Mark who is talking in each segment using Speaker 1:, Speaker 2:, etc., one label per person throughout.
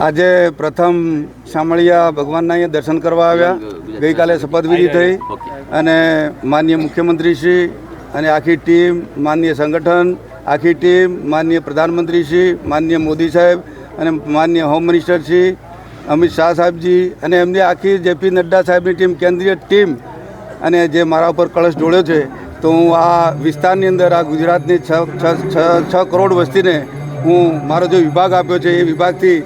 Speaker 1: આજે પ્રથમ શામળિયા ભગવાનના અહીંયા દર્શન કરવા આવ્યા. ગઈકાલે શપથવિધિ થઈ. અને માનનીય મુખ્યમંત્રીશ્રી અને આખી ટીમ માનનીય સંગઠન આખી ટીમ માનનીય પ્રધાનમંત્રીશ્રી માનનીય મોદી સાહેબ અને માનનીય હોમ મિનિસ્ટરશ્રી અમિત શાહ સાહેબજી અને એમની આખી જેપી નડ્ડા સાહેબની ટીમ કેન્દ્રીય ટીમ અને જે મારા ઉપર કળશ ઢોળ્યો છે તો હું આ વિસ્તારની અંદર આ ગુજરાતની છ છ- છ છ કરોડ વસ્તીને હું મારો જે વિભાગ આપ્યો છે, એ વિભાગથી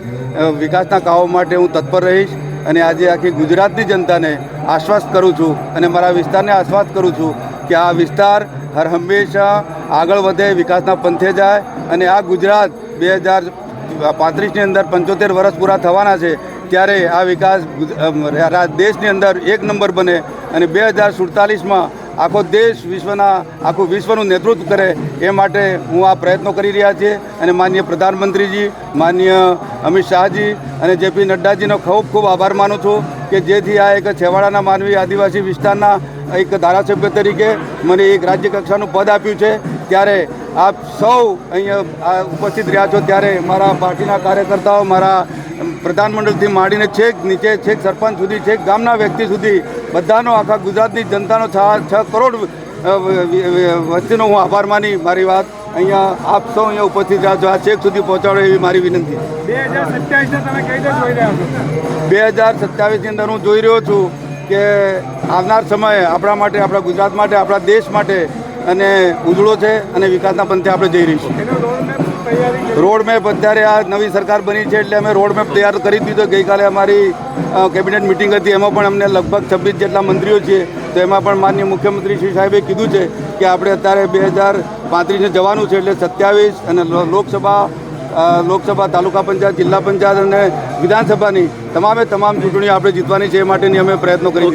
Speaker 1: વિકાસના કામો માટે હું તત્પર રહીશ અને આજે આખી ગુજરાતની જનતાને આશ્વાસ કરું છું અને મારા વિસ્તારને આશ્વાસ કરું છું કે આ વિસ્તાર હર હંમેશા આગળ વધે, વિકાસના પંથે જાય અને આ ગુજરાત બે હજાર પાંત્રીસની અંદર પંચોતેર વર્ષ પૂરા થવાના છે, ત્યારે આ વિકાસ દેશની અંદર એક નંબર બને અને બે હજાર સુડતાલીસમાં આખો દેશ વિશ્વના, આખું વિશ્વનું નેતૃત્વ કરે એ માટે હું આ પ્રયત્નો કરી રહ્યા છીએ. અને માનનીય પ્રધાનમંત્રીજી માનનીય અમિત શાહજી અને જેપી નડ્ડાજીનો ખૂબ ખૂબ આભાર માનું છું કે જેથી આ એક છેવાડાના માનવી આદિવાસી વિસ્તારના એક ધારાસભ્ય તરીકે મને એક રાજ્ય કક્ષાનું પદ આપ્યું છે. ત્યારે આપ સૌ અહીંયા ઉપસ્થિત રહ્યા છો ત્યારે મારા પાર્ટીના કાર્યકર્તાઓ, મારા પ્રધાનમંડળથી માંડીને છેક નીચે છેક સરપંચ સુધી છેક ગામના વ્યક્તિ સુધી બધાનો આખા ગુજરાતની જનતાનો છ છ કરોડ વસ્તીનો હું આભાર માની મારી વાત. અહીંયા આપ સૌ અહીંયા ઉપસ્થિત રહ્યા છો. આ છેક સુધી પહોંચાડો એવી મારી વિનંતી
Speaker 2: બે હજાર સત્યાવીસને તમે કઈ રીતે જોઈ રહ્યા છો?
Speaker 1: બે હજાર સત્યાવીસની અંદર હું જોઈ રહ્યો છું કે આવનાર સમયે આપણા માટે આપણા ગુજરાત માટે આપણા દેશ માટે અને ઉજળો છે અને વિકાસના પંથે આપણે જઈ રહીશું.
Speaker 2: રોડ મેપ
Speaker 1: અત્યારે આ નવી સરકાર બની છે એટલે અમે રોડ મેપ તૈયાર કરી દીધો. ગઈકાલે અમારી કેબિનેટ મિટિંગ હતી. એમાં પણ અમને લગભગ છવ્વીસ જેટલા મંત્રીઓ છીએ તો એમાં પણ માનનીય મુખ્યમંત્રી શ્રી સાહેબે કીધું છે કે આપણે અત્યારે બે હજાર પાંત્રીસને જવાનું છે એટલે સત્યાવીસ અને લોકસભા લોકસભા તાલુકા પંચાયત જિલ્લા પંચાયત અને વિધાનસભાની તમામે તમામ ચૂંટણીઓ આપણે જીતવાની છે એ માટેની અમે પ્રયત્નો કરી